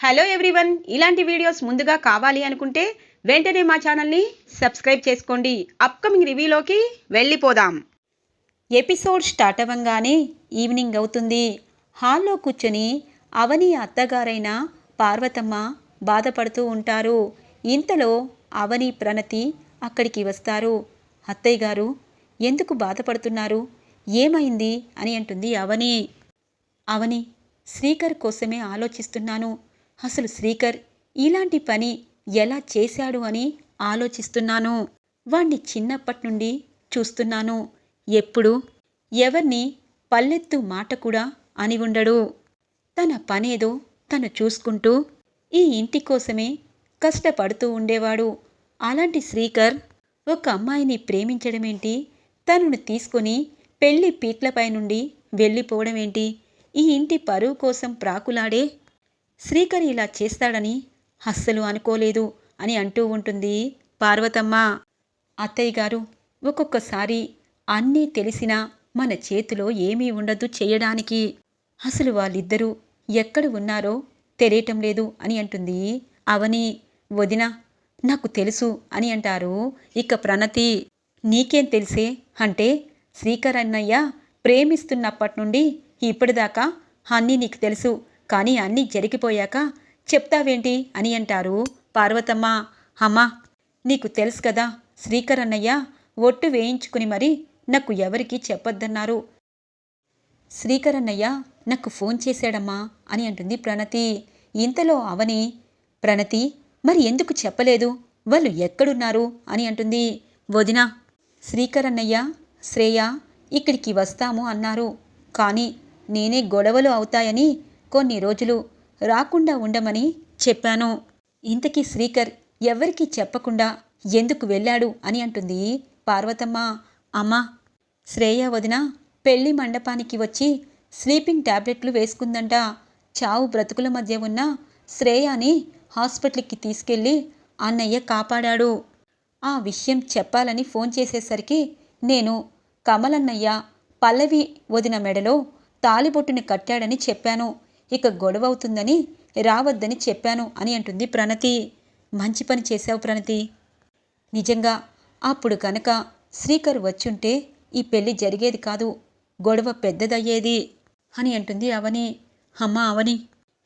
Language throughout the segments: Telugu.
హలో ఎవ్రీవన్ ఇలాంటి వీడియోస్ ముందుగా కావాలి అనుకుంటే వెంటనే మా ఛానల్ని సబ్స్క్రైబ్ చేసుకోండి. అప్కమింగ్ రివ్యూలోకి వెళ్ళిపోదాం. ఎపిసోడ్ స్టార్ట్ అవ్వంగానే ఈవినింగ్ అవుతుంది. హాల్లో కూర్చొని అవని అత్తగారైన పార్వతమ్మ బాధపడుతూ ఉంటారు. ఇంతలో అవని ప్రణతి అక్కడికి వస్తారు. అత్తయ్య గారు ఎందుకు బాధపడుతున్నారు? ఏమైంది? అని అంటుంది అవని. అవని శ్రీకర్ కోసమే ఆలోచిస్తున్నాను. అసలు శ్రీకర్ ఇలాంటి పని ఎలా చేశాడు అని ఆలోచిస్తున్నాను. వాణ్ణి చిన్నప్పటి నుండి చూస్తున్నాను. ఎప్పుడు? ఎవరిని పల్లెత్తు మాట కూడా అని ఉండడు. తన పనేదో తను చూసుకుంటూ ఈ ఇంటి కోసమే కష్టపడుతూ ఉండేవాడు. అలాంటి శ్రీకర్ ఒక అమ్మాయిని ప్రేమించడమేంటి? తనను తీసుకొని పెళ్ళి పీట్లపై నుండి వెళ్ళిపోవడమేంటి? ఈ ఇంటి పరువు కోసం ప్రాకులాడే శ్రీకర్ ఇలా చేస్తాడని అస్సలు అనుకోలేదు అని అంటూ ఉంటుంది. పార్వతమ్మ అత్తయ్య గారు ఒక్కొక్కసారి అన్నీ తెలిసినా మన చేతిలో ఏమీ ఉండదు చేయడానికి. అసలు వాళ్ళిద్దరూ ఎక్కడ ఉన్నారో తెలియటం లేదు అని అంటుంది. అవని వదిన నాకు తెలుసు అని అంటారు. ఇక ప్రణతి నీకేం తెలిసే? అంటే శ్రీకర్ అన్నయ్య ప్రేమిస్తున్నప్పటి నుండి ఇప్పటిదాకా అన్నీ నీకు తెలుసు. కానీ అన్నీ జరిగిపోయాక చెప్తావేంటి అని అంటారు పార్వతమ్మ. అమ్మా నీకు తెలుసు కదా శ్రీకర్ అన్నయ్య ఒట్టు వేయించుకుని మరి నాకు ఎవరికి చెప్పొద్దన్నారు. శ్రీకర్ అన్నయ్య నాకు ఫోన్ చేశాడమ్మా అని అంటుంది ప్రణతి. ఇంతలో అవని ప్రణతి మరి ఎందుకు చెప్పలేదు? వాళ్ళు ఎక్కడున్నారు? అని అంటుంది. వదిన శ్రీకర్ అన్నయ్య శ్రేయ ఇక్కడికి వస్తాము అన్నారు. కానీ నేనే గొడవలు అవుతాయని కొన్ని రోజులు రాకుండా ఉండమని చెప్పాను. ఇంతకీ శ్రీకర్ ఎవరికీ చెప్పకుండా ఎందుకు వెళ్ళాడు అని అంటుంది పార్వతమ్మ. అమ్మా శ్రేయ వదిన పెళ్ళి మండపానికి వచ్చి స్లీపింగ్ టాబ్లెట్లు వేసుకుందంట. చావు బ్రతుకుల మధ్య ఉన్న శ్రేయాని హాస్పిటల్కి తీసుకెళ్ళి అన్నయ్య కాపాడాడు. ఆ విషయం చెప్పాలని ఫోన్ చేసేసరికి నేను కమలన్నయ్య పల్లవి వదిన మెడలో తాలిబొట్టుని కట్టాడని చెప్పాను. ఇక గొడవ అవుతుందని రావద్దని చెప్పాను అని అంటుంది ప్రణతి. మంచి పని చేశావు ప్రణతి. నిజంగా అప్పుడు కనుక శ్రీకర్ వచ్చుంటే ఈ పెళ్ళి జరిగేది కాదు గొడవ పెద్దదయ్యేది అని అంటుంది అవని. అమ్మ అవని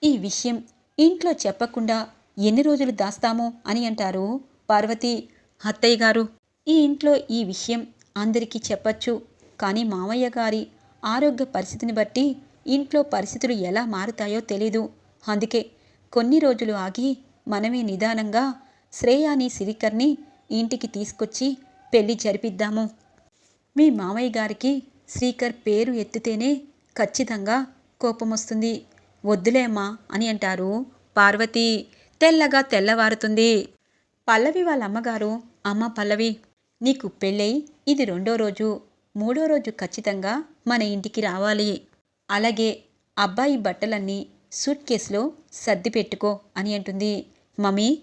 ఈ విషయం ఇంట్లో చెప్పకుండా ఎన్ని రోజులు దాస్తాము అని అంటారు పార్వతి. అత్తయ్య గారు ఈ ఇంట్లో ఈ విషయం అందరికీ చెప్పచ్చు కానీ మామయ్య గారి ఆరోగ్య పరిస్థితిని బట్టి ఇంట్లో పరిస్థితులు ఎలా మారుతాయో తెలీదు. అందుకే కొన్ని రోజులు ఆగి మనమే నిదానంగా శ్రేయాని సిరికర్ని ఇంటికి తీసుకొచ్చి పెళ్ళి జరిపిద్దాము. మీ మామయ్య గారికి శ్రీకర్ పేరు ఎత్తితేనే ఖచ్చితంగా కోపం వస్తుంది వద్దులేమ్మా అని అంటారు పార్వతి. తెల్లగా తెల్లవారుతుంది. పల్లవి వాళ్ళ అమ్మగారు అమ్మ పల్లవి నీకు పెళ్ళై ఇది రెండో రోజు. మూడో రోజు ఖచ్చితంగా మన ఇంటికి రావాలి. అలాగే అబ్బాయి బట్టలన్నీ సూట్ కేసులో సర్ది పెట్టుకో అని అంటుంది. మమ్మీ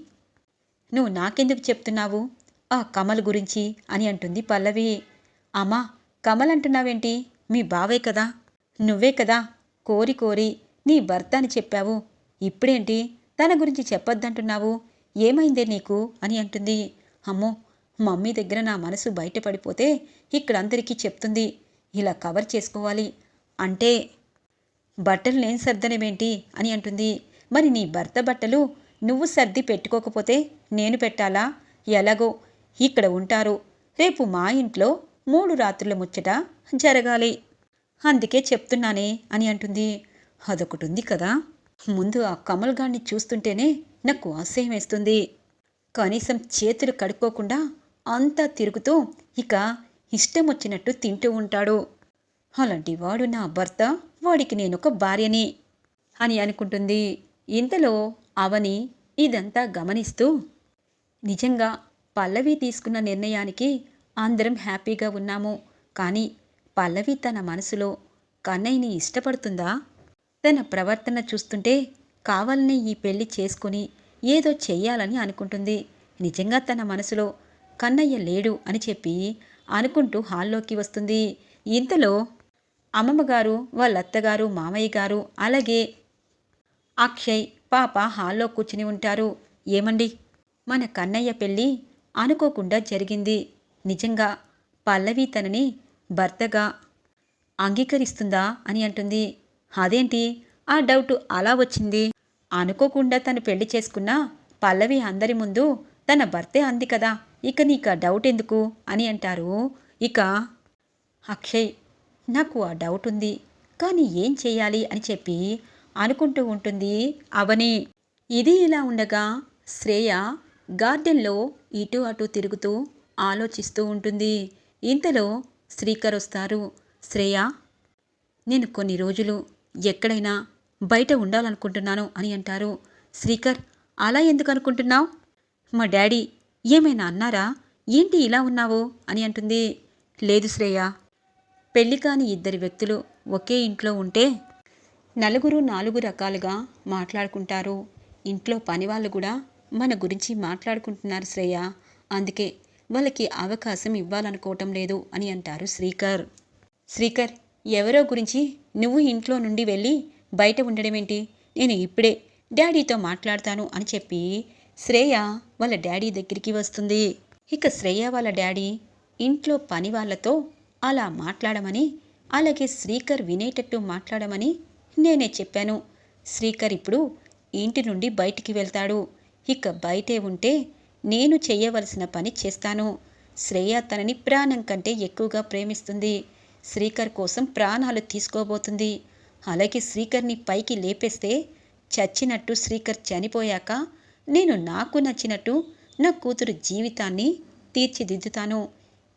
నువ్వు నాకెందుకు చెప్తున్నావు? ఆ కమల్ గురించి అని అంటుంది పల్లవి. అమ్మా కమల్ అంటున్నావేంటి? మీ బావే కదా? నువ్వే కదా? కోరి కోరి నీ భర్త అని చెప్పావు. ఇప్పుడేంటి? తన గురించి చెప్పొద్దంటున్నావు. ఏమైందే నీకు? అని అంటుంది. అమ్మో మమ్మీ దగ్గర నా మనసు బయటపడిపోతే ఇక్కడ అందరికీ చెప్తుంది. ఇలా కవర్ చేసుకోవాలి. అంటే బట్టలు నేను సర్దనమేంటి? అని అంటుంది. మరి నీ భర్త బట్టలు నువ్వు సర్ది పెట్టుకోకపోతే నేను పెట్టాలా? ఎలాగో? ఇక్కడ ఉంటారు. రేపు మా ఇంట్లో మూడు రాత్రుల ముచ్చట జరగాలి. అందుకే చెప్తున్నానే అని అంటుంది. అదొకటి ఉంది కదా. ముందు ఆ కమల్ గాన్ని చూస్తుంటేనే నాకు అసహ్యం వేస్తుంది. కనీసం చేతులు కడుక్కోకుండా అంతా తిరుగుతూ ఇక ఇష్టం వచ్చినట్టు తింటూ ఉంటాడు. అలాంటి వాడు నా భర్త వాడికి నేను ఒక భార్యని అని అనుకుంటుంది. ఇంతలో అవని ఇదంతా గమనిస్తూ నిజంగా పల్లవి తీసుకున్న నిర్ణయానికి అందరం హ్యాపీగా ఉన్నాము. కానీ పల్లవి తన మనసులో కన్నయ్యని ఇష్టపడుతుందా? తన ప్రవర్తన చూస్తుంటే కావాలని ఈ పెళ్ళి చేసుకుని ఏదో చెయ్యాలని అనుకుంటుంది. నిజంగా తన మనసులో కన్నయ్య లేడు అని చెప్పి అనుకుంటూ హాల్లోకి వస్తుంది. ఇంతలో అమ్మమ్మ గారు వాళ్ళ అత్తగారు మామయ్య గారు అలాగే అక్షయ్ పాప హాల్లో కూర్చుని ఉంటారు. ఏమండి? మన కన్నయ్య పెళ్ళి అనుకోకుండా జరిగింది. నిజంగా పల్లవి తనని భర్తగా అంగీకరిస్తుందా అని అంటుంది. అదేంటి? ఆ డౌట్ అలా వచ్చింది. అనుకోకుండా తను పెళ్ళి చేసుకున్నా పల్లవి అందరి ముందు తన భర్తే అంది కదా. ఇక నీకు ఆ డౌట్ ఎందుకు? అని అంటారు. ఇక అక్షయ్ నాకు ఆ డౌట్ ఉంది. కానీ ఏం చేయాలి అని చెప్పి అనుకుంటూ ఉంటుంది అవని. ఇది ఇలా ఉండగా శ్రేయ గార్డెన్లో ఇటు అటు తిరుగుతూ ఆలోచిస్తూ ఉంటుంది. ఇంతలో శ్రీకర్ వస్తారు. శ్రేయ నేను కొన్ని రోజులు ఎక్కడైనా బయట ఉండాలనుకుంటున్నాను అని అంటారు. శ్రీకర్ అలా ఎందుకు అనుకుంటున్నావు? మా డాడీ ఏమైనా అన్నారా? ఏంటి ఇలా ఉన్నావు? అని అంటుంది. లేదు శ్రేయ పెళ్ళి కాని ఇద్దరు వ్యక్తులు ఒకే ఇంట్లో ఉంటే నలుగురు నాలుగు రకాలుగా మాట్లాడుకుంటారు. ఇంట్లో పనివాళ్ళు కూడా మన గురించి మాట్లాడుకుంటున్నారు శ్రేయ. అందుకే వాళ్ళకి అవకాశం ఇవ్వాలనుకోవటం లేదు అని అంటారు శ్రీకర్. శ్రీకర్ ఎవరో గురించి నువ్వు ఇంట్లో నుండి వెళ్ళి బయట ఉండడమేంటి నేను ఇప్పుడే డాడీతో మాట్లాడతాను అని చెప్పి శ్రేయ వాళ్ళ డాడీ దగ్గరికి వస్తుంది. ఇక శ్రేయ వాళ్ళ డాడీ ఇంట్లో పని వాళ్ళతో అలా మాట్లాడమని అలాగే శ్రీకర్ వినేటట్టు మాట్లాడమని నేనే చెప్పాను. శ్రీకర్ ఇప్పుడు ఇంటి నుండి బయటికి వెళ్తాడు. ఇక బయటే ఉంటే నేను చేయవలసిన పని చేస్తాను. శ్రేయ తనని ప్రాణం కంటే ఎక్కువగా ప్రేమిస్తుంది. శ్రీకర్ కోసం ప్రాణాలు తీసుకోబోతుంది. అలాగే శ్రీకర్ని పైకి లేపేస్తే చచ్చినట్టు శ్రీకర్ చనిపోయాక నేను నాకు నచ్చినట్టు నా కూతురు జీవితాన్ని తీర్చిదిద్దుతాను.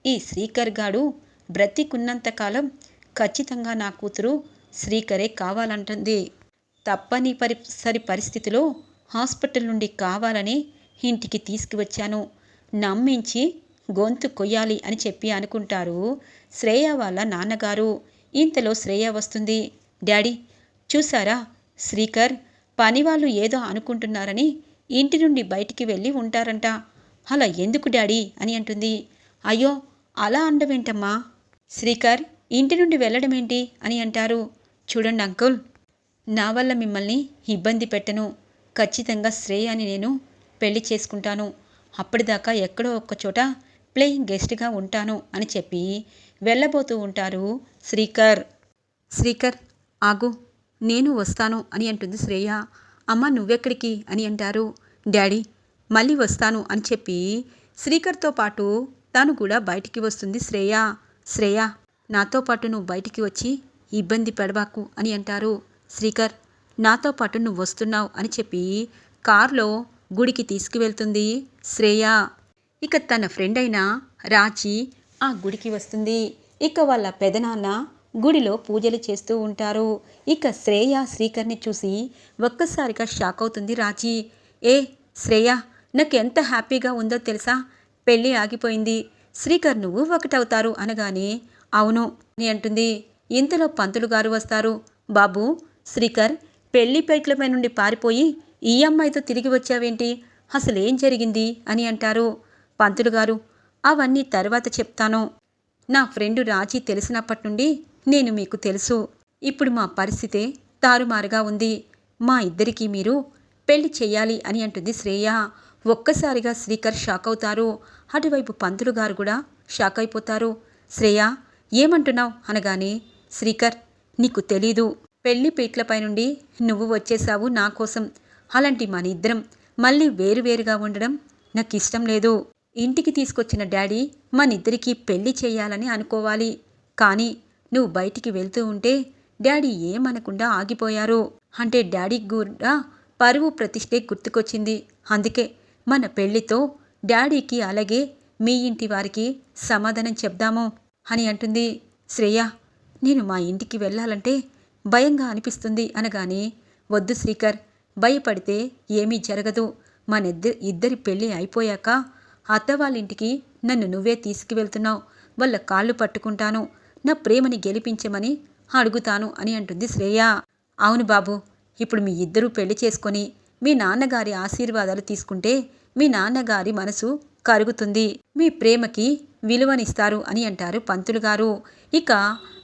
ఈ శ్రీకర్ గాడు బ్రతికున్నంతకాలం ఖచ్చితంగా నా కూతురు శ్రీకరే కావాలంటుంది. తప్పని పరిసరి పరిస్థితిలో హాస్పిటల్ నుండి కావాలని ఇంటికి తీసుకువచ్చాను. నమ్మించి గొంతు కొయ్యాలి అని చెప్పి అనుకుంటారు శ్రేయ వాళ్ళ నాన్నగారు. ఇంతలో శ్రేయ వస్తుంది. డాడీ చూసారా శ్రీకర్ పనివాళ్ళు ఏదో అనుకుంటున్నారని ఇంటి నుండి బయటికి వెళ్ళి ఉంటారంట. అలా ఎందుకు డాడీ? అని అంటుంది. అయ్యో అలా అండవేంటమ్మా? శ్రీకర్ ఇంటి నుండి వెళ్ళడమేంటి అని అంటారు. చూడండి అంకుల్. నా వల్ల మిమ్మల్ని ఇబ్బంది పెట్టను. ఖచ్చితంగా శ్రేయాని నేను పెళ్ళి చేసుకుంటాను. అప్పటిదాకా ఎక్కడో ఒక్కచోట ప్లేయింగ్ గెస్ట్గా ఉంటాను అని చెప్పి వెళ్ళబోతూ ఉంటారు శ్రీకర్. శ్రీకర్ ఆగు. నేను వస్తాను అని అంటుంది శ్రేయ. అమ్మ నువ్వెక్కడికి? అని అంటారు. డాడీ మళ్ళీ వస్తాను అని చెప్పి శ్రీకర్తో పాటు తాను కూడా బయటికి వస్తుంది శ్రేయ. శ్రేయ నాతో పాటు నువ్వు బయటికి వచ్చి ఇబ్బంది పెడబాకు అని అంటారు. శ్రీకర్ నాతో పాటు నువ్వు వస్తున్నావు అని చెప్పి కారులో గుడికి తీసుకువెళ్తుంది శ్రేయ. ఇక తన ఫ్రెండ్ అయిన రాచి ఆ గుడికి వస్తుంది. ఇక వాళ్ళ పెదనాన్న గుడిలో పూజలు చేస్తూ ఉంటారు. ఇక శ్రేయ శ్రీకర్ని చూసి ఒక్కసారిగా షాక్ అవుతుంది రాచి ఏ శ్రేయ నాకు ఎంత హ్యాపీగా ఉందో తెలుసా? పెళ్ళి ఆగిపోయింది. శ్రీకర్ నువ్వు ఒకటవుతారు అనగానే అవును అని అంటుంది. ఇంతలో పంతులు గారు వస్తారు. బాబు శ్రీకర్ పెళ్ళి పెట్లపై నుండి పారిపోయి ఈ అమ్మాయితో తిరిగి వచ్చావేంటి? అసలేం జరిగింది? అని అంటారు. పంతులు గారు అవన్నీ తర్వాత చెప్తాను. నా ఫ్రెండు రాజీ తెలిసినప్పటి నుండి నేను మీకు తెలుసు. ఇప్పుడు మా పరిస్థితే తారుమారుగా ఉంది. మా ఇద్దరికీ మీరు పెళ్ళి చెయ్యాలి అని అంటుంది శ్రేయ. ఒక్కసారిగా శ్రీకర్ షాక్ అవుతారు అటువైపు పంతులు గారు కూడా షాక్ అయిపోతారు శ్రేయ ఏమంటున్నావు? అనగానే శ్రీకర్ నీకు తెలీదు. పెళ్ళి పీట్లపై నుండి నువ్వు వచ్చేసావు నా కోసం. అలాంటి మన ఇద్దరం మళ్ళీ వేరువేరుగా ఉండడం నాకు ఇష్టం లేదు. ఇంటికి తీసుకొచ్చిన డాడీ మనిద్దరికీ పెళ్ళి చేయాలని అనుకోవాలి. కానీ నువ్వు బయటికి వెళ్తూ ఉంటే డాడీ ఏమనకుండా ఆగిపోయారు. అంటే డాడీ కూడా పరువు ప్రతిష్ఠే గుర్తుకొచ్చింది. అందుకే మన పెళ్ళితో డాడీకి అలాగే మీ ఇంటి వారికి సమాధానం చెప్దాము అని అంటుంది శ్రేయ. నేను మా ఇంటికి వెళ్ళాలంటే భయంగా అనిపిస్తుంది అనగానే వద్దు శ్రీకర్ భయపడితే ఏమీ జరగదు. మనిద్దరి ఇద్దరి పెళ్ళి అయిపోయాక అత్త వాళ్ళ ఇంటికి నన్ను నువ్వే తీసుకువెళ్తున్నావు. వాళ్ళ కాళ్ళు పట్టుకుంటాను. నా ప్రేమని గెలిపించమని అడుగుతాను అని అంటుంది శ్రేయ. అవును బాబు ఇప్పుడు మీ ఇద్దరూ పెళ్ళి చేసుకొని మీ నాన్నగారి ఆశీర్వాదాలు తీసుకుంటే మీ నాన్నగారి మనసు కరుగుతుంది. మీ ప్రేమకి విలువనిస్తారు అని అంటారు పంతులు గారు. ఇక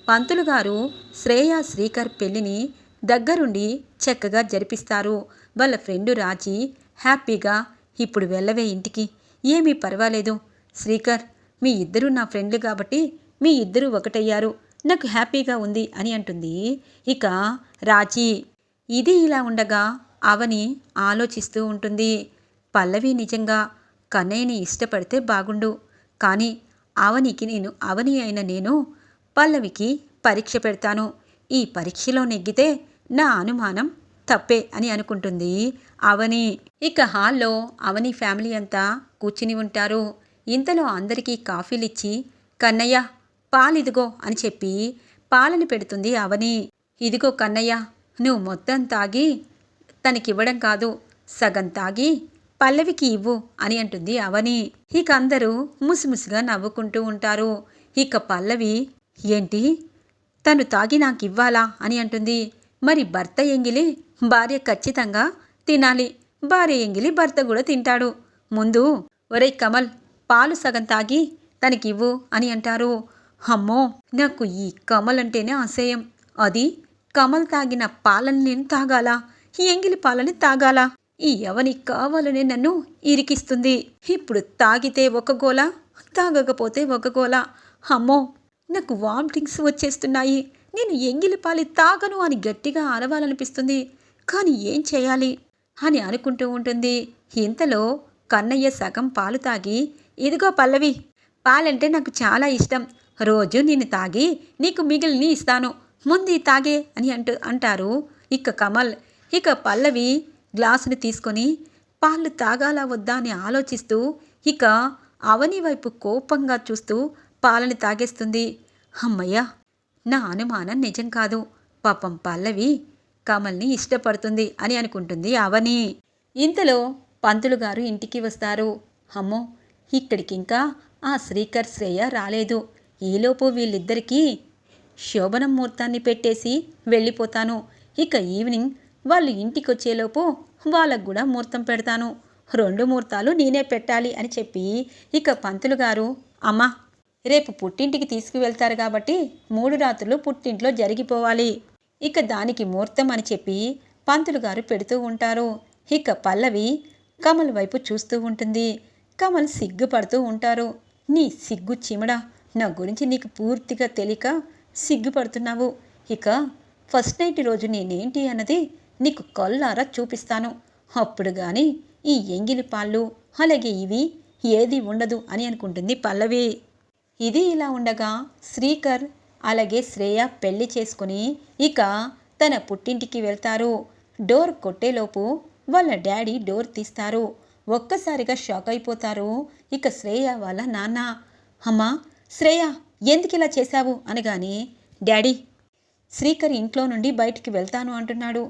పంతులు గారు శ్రేయా శ్రీకర్ పెళ్ళిని దగ్గరుండి చక్కగా జరిపిస్తారు. వాళ్ళ ఫ్రెండు రాజీ హ్యాపీగా ఇప్పుడు వెళ్ళవే ఇంటికి. ఏమీ పర్వాలేదు. శ్రీకర్ మీ ఇద్దరు నా ఫ్రెండ్లు కాబట్టి మీ ఇద్దరు ఒకటయ్యారు. నాకు హ్యాపీగా ఉంది అని అంటుంది. ఇక రాజీ ఇది ఇలా ఉండగా అవని ఆలోచిస్తూ ఉంటుంది. పల్లవి నిజంగా కన్నయ్యని ఇష్టపడితే బాగుండు. కానీ అవనికి నేను అవని అయిన నేను పల్లవికి పరీక్ష పెడతాను. ఈ పరీక్షలో నెగ్గితే నా అనుమానం తప్పే అని అనుకుంటుంది అవని. ఇక హాల్లో అవని ఫ్యామిలీ అంతా కూర్చుని ఉంటారు. ఇంతలో అందరికీ కాఫీలిచ్చి కన్నయ్య పాలిదిగో అని చెప్పి పాలని పెడుతుంది అవని. ఇదిగో కన్నయ్య నువ్వు మొత్తం తాగి తనకివ్వడం కాదు. సగం తాగి పల్లవికి ఇవ్వు అని అంటుంది అవని. ఇక అందరూ ముసిముసిగా నవ్వుకుంటూ ఉంటారు. ఇక పల్లవి ఏంటి? తను తాగి నాకు ఇవ్వాలా అని అంటుంది. మరి భర్త ఎంగిలి భార్య ఖచ్చితంగా తినాలి. భార్య ఎంగిలి భర్త కూడా తింటాడు. ముందు ఒరే కమల్ పాలు సగం తాగి తనకివ్వు అని అంటారు. అమ్మో నాకు ఈ కమల్ అంటేనే అసహ్యం అది కమల్ తాగిన పాలని నేను తాగాలా? ఎంగిలి పాలని తాగాలా? ఈ ఎవని కావాలని నన్ను ఇరికిస్తుంది. ఇప్పుడు తాగితే ఒక గోల? తాగకపోతే ఒక గోల? అమ్మో! నాకు వామిటింగ్స్ వచ్చేస్తున్నాయి. నేను ఎంగిలి పాలి తాగను అని గట్టిగా అరవాలనిపిస్తుంది. కానీ ఏం చేయాలి? అని అనుకుంటూ ఉంటుంది. ఇంతలో కన్నయ్య సగం పాలు తాగి ఇదిగో పల్లవి పాలంటే నాకు చాలా ఇష్టం. రోజు నేను తాగి నీకు మిగిలిని ఇస్తాను. ముందు తాగే అని అంటూ అంటారు. ఇక కమల్ ఇక పల్లవి గ్లాసుని తీసుకొని పాలు తాగాలా వద్దా అని ఆలోచిస్తూ ఇక అవని వైపు కోపంగా చూస్తూ పాలని తాగేస్తుంది. అమ్మయ్య నా అనుమానం నిజం కాదు. పాపం పల్లవి కమల్ని ఇష్టపడుతుంది అని అనుకుంటుంది అవని. ఇంతలో పంతులు గారు ఇంటికి వస్తారు. అమ్మో ఇక్కడికి ఇంకా ఆ శ్రీకర్ శ్రేయ రాలేదు. ఈలోపు వీళ్ళిద్దరికీ శోభనం ముహూర్తాన్ని పెట్టేసి వెళ్ళిపోతాను. ఇక ఈవినింగ్ వాళ్ళు ఇంటికొచ్చేలోపు వాళ్ళకు కూడా ముహూర్తం పెడతాను. రెండు ముహూర్తాలు నేనే పెట్టాలి అని చెప్పి ఇక పంతులు గారు అమ్మా రేపు పుట్టింటికి తీసుకువెళ్తారు కాబట్టి మూడు రాత్రులు పుట్టింట్లో జరిగిపోవాలి. ఇక దానికి ముహూర్తం అని చెప్పి పంతులు గారు పెడుతూ ఉంటారు. ఇక పల్లవి కమల్ వైపు చూస్తూ ఉంటుంది. కమల్ సిగ్గుపడుతూ ఉంటారు. నీ సిగ్గు చిమడా నా గురించి నీకు పూర్తిగా తెలియక సిగ్గుపడుతున్నావు. ఇక ఫస్ట్ నైట్ రోజు నేనేంటి అన్నది నీకు కళ్ళారా చూపిస్తాను. అప్పుడు కానీ ఈ ఎంగిలి పాళ్ళు అలాగే ఇవి ఏది ఉండదు అని అనుకుంటుంది పల్లవి. ఇది ఇలా ఉండగా శ్రీకర్ అలాగే శ్రేయ పెళ్ళి చేసుకుని ఇక తన పుట్టింటికి వెళ్తారు. డోర్ కొట్టేలోపు వాళ్ళ డాడీ డోర్ తీస్తారు. ఒక్కసారిగా షాక్ అయిపోతారు ఇక శ్రేయ వాళ్ళ నాన్న. అమ్మా శ్రేయ ఎందుకు ఇలా చేశావు? అనగానే డాడీ శ్రీకర్ ఇంట్లో నుండి బయటికి వెళ్తాను అంటున్నాడు.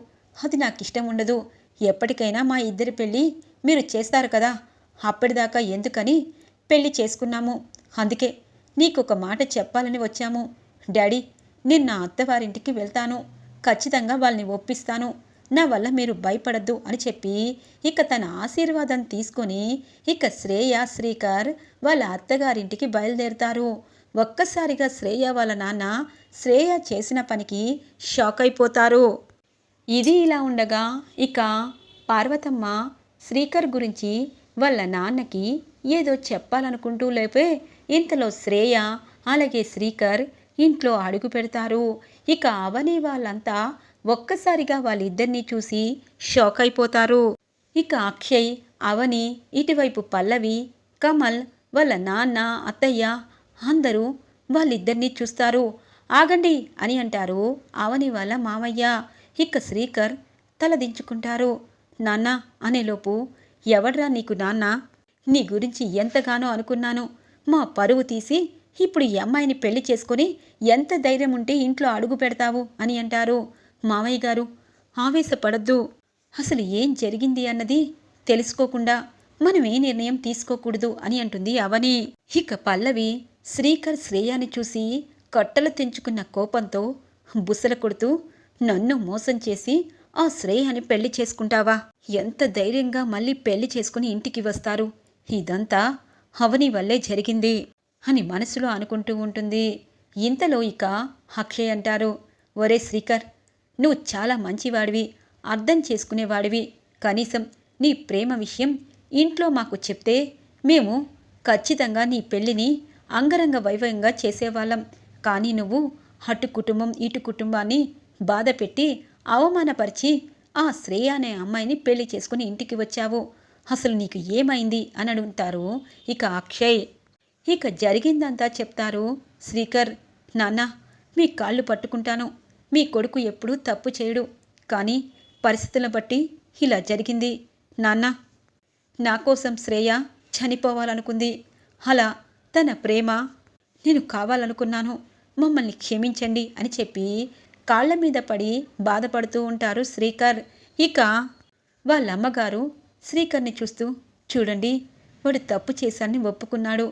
అది నాకు ఇష్టం ఉండదు. ఎప్పటికైనా మా ఇద్దరి పెళ్ళి మీరు చేస్తారు కదా. అప్పటిదాకా ఎందుకని పెళ్ళి చేసుకున్నాము. అందుకే నీకు ఒక మాట చెప్పాలని వచ్చాము. డాడీ నేను నా అత్తవారింటికి వెళ్తాను. ఖచ్చితంగా వాళ్ళని ఒప్పిస్తాను. నా వల్ల మీరు భయపడద్దు అని చెప్పి ఇక తన ఆశీర్వాదం తీసుకొని ఇక శ్రేయ శ్రీకర్ వాళ్ళ అత్తగారింటికి బయలుదేరుతారు. ఒక్కసారిగా శ్రేయ వాళ్ళ నాన్న శ్రేయ చేసిన పనికి షాక్ అయిపోతారు. ఇది ఇలా ఉండగా ఇక పార్వతమ్మ శ్రీకర్ గురించి వాళ్ళ నాన్నకి ఏదో చెప్పాలనుకుంటూ లేపే ఇంతలో శ్రేయ అలాగే శ్రీకర్ ఇంట్లో అడుగు పెడతారు. ఇక అవని వాళ్ళంతా ఒక్కసారిగా వాళ్ళిద్దరినీ చూసి షాక్ అయిపోతారు. ఇక అక్షయ్ అవని ఇటువైపు పల్లవి కమల్ వాళ్ళ నాన్న అత్తయ్య అందరూ వాళ్ళిద్దరినీ చూస్తారు. ఆగండి అని అంటారు అవని వాళ్ళ మామయ్య. ఇక శ్రీకర్ తలదించుకుంటారు. నాన్న అనేలోపు ఎవడ్రా నీకు నాన్న? నీ గురించి ఎంతగానో అనుకున్నాను. మా పరువు తీసి ఇప్పుడు ఈ అమ్మాయిని పెళ్ళి చేసుకొని ఎంత ధైర్యం ఉంటే ఇంట్లో అడుగు పెడతావు అని అంటారు మావయ్య గారు. ఆవేశపడద్దు. అసలు ఏం జరిగింది అన్నది తెలుసుకోకుండా మనం ఏ నిర్ణయం తీసుకోకూడదు అని అంటుంది అవని. ఇక పల్లవి శ్రీకర్ శ్రేయాని చూసి కట్టలు తెంచుకున్న కోపంతో బుసల కొడుతూ నన్ను మోసం చేసి ఆ శ్రేయని పెళ్ళి చేసుకుంటావా? ఎంత ధైర్యంగా మళ్ళీ పెళ్ళి చేసుకుని ఇంటికి వస్తారు? ఇదంతా అవని వల్లే జరిగింది అని మనసులో అనుకుంటూ ఉంటుంది. ఇంతలో ఇక అక్షయ్ అంటారు ఒరే శ్రీకర్ నువ్వు చాలా మంచివాడివి అర్థం చేసుకునేవాడివి. కనీసం నీ ప్రేమ విషయం ఇంట్లో మాకు చెప్తే మేము ఖచ్చితంగా నీ పెళ్ళిని అంగరంగ వైభవంగా చేసేవాళ్ళం. కానీ నువ్వు అటు కుటుంబం ఇటు కుటుంబాన్ని బాధ పెట్టి అవమానపరిచి ఆ శ్రేయ అనే అమ్మాయిని పెళ్ళి చేసుకుని ఇంటికి వచ్చావు. అసలు నీకు ఏమైంది? అని అడుగుతారు ఇక అక్షయ్. ఇక జరిగిందంతా చెప్తారు శ్రీకర్. నాన్న మీ కాళ్ళు పట్టుకుంటాను. మీ కొడుకు ఎప్పుడూ తప్పు చేయడు. కానీ పరిస్థితులను బట్టి ఇలా జరిగింది. నాన్న నా కోసం శ్రేయ చనిపోవాలనుకుంది. అలా తన ప్రేమ నేను కావాలనుకున్నాను. మమ్మల్ని క్షమించండి అని చెప్పి కాళ్ళ మీద పడి బాధపడుతూ ఉంటారు శ్రీకర్. ఇక వాళ్ళ అమ్మగారు శ్రీకర్ని చూస్తూ చూడండి వాడు తప్పు చేశాన్ని ఒప్పుకున్నాడు.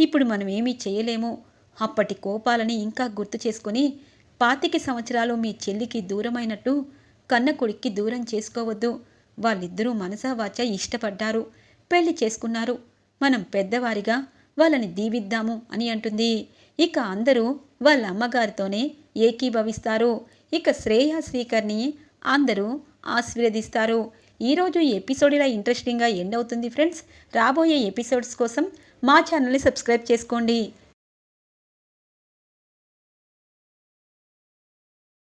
ఇప్పుడు మనం ఏమీ చేయలేము. అప్పటి కోపాలని ఇంకా గుర్తు చేసుకొని పాతిక సంవత్సరాలు మీ చెల్లికి దూరమైనట్టు కన్న కొడుక్కి దూరం చేసుకోవద్దు. వాళ్ళిద్దరూ మనసావాచ ఇష్టపడ్డారు. పెళ్ళి చేసుకున్నారు. మనం పెద్దవారిగా వాళ్ళని దీవిద్దాము అని అంటుంది. ఇక అందరూ వాళ్ళ అమ్మగారితోనే ఏకీభవిస్తారు. ఇక శ్రేయ శ్రీకర్ని అందరూ ఆశీర్వదిస్తారు. ఈరోజు ఎపిసోడ్ ఇలా ఇంట్రెస్టింగ్గా ఎండ్ అవుతుంది ఫ్రెండ్స్. రాబోయే ఎపిసోడ్స్ కోసం మా ఛానల్ని సబ్స్క్రైబ్ చేసుకోండి.